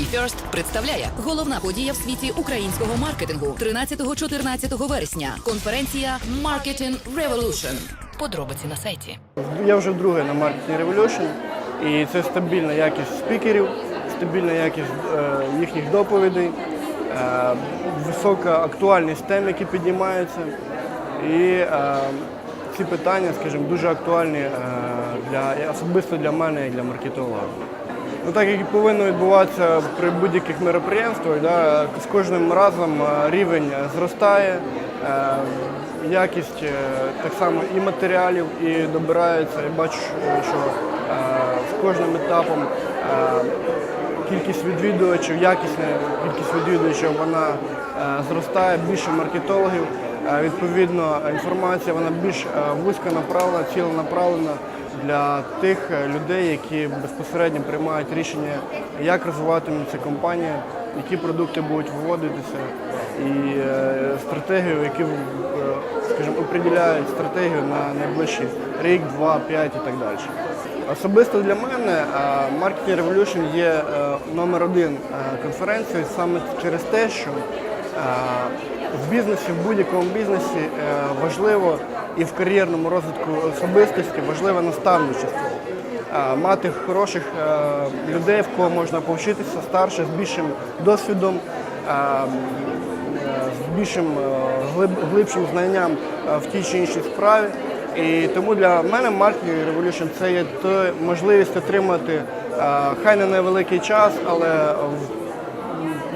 BeFirst представляє головна подія в світі українського маркетингу 13-14 вересня. Конференція Marketing Revolution. Подробиці на сайті. Я вже вдруге на Marketing Revolution, і це стабільна якість спікерів, стабільна якість е, їхніх доповідей, е, висока актуальність тем, які піднімаються. І е, ці питання, скажімо, дуже актуальні е, для, особисто для мене і для маркетолога. Ну, так як і повинно відбуватися при будь-яких мероприємствах, да, з кожним разом е, рівень зростає, е, якість е, так само і матеріалів, і добирається. Я бачу, що з кожним етапом кількість відвідувачів, якісна кількість відвідувачів вона зростає, більше маркетологів. Відповідно, інформація вона більш вузько направлена, ціленаправлена для тих е, людей, які безпосередньо приймають рішення, як розвиватиметься компанія, які продукти будуть виводитися, і е, стратегію, які, е, скажімо, определяють стратегію на найближчий рік, два, п'ять і так далі. Особисто для мене Marketing Revolution є номер один конференцією саме через те, що в бізнесі, в будь-якому бізнесі е, важливо і в кар'єрному розвитку особистості важливе наставничество. Е, Мати хороших е, людей, в кого можна повчитися, старше, з більшим досвідом, з більшим глибшим знанням в тій чи іншій справі. І тому для мене Marketing Revolution це є можливість отримати хай не невеликий час, але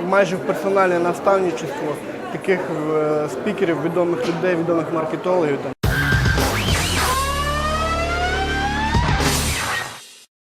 майже в персональне наставничество таких е, спікерів, відомих людей, відомих маркетологів там,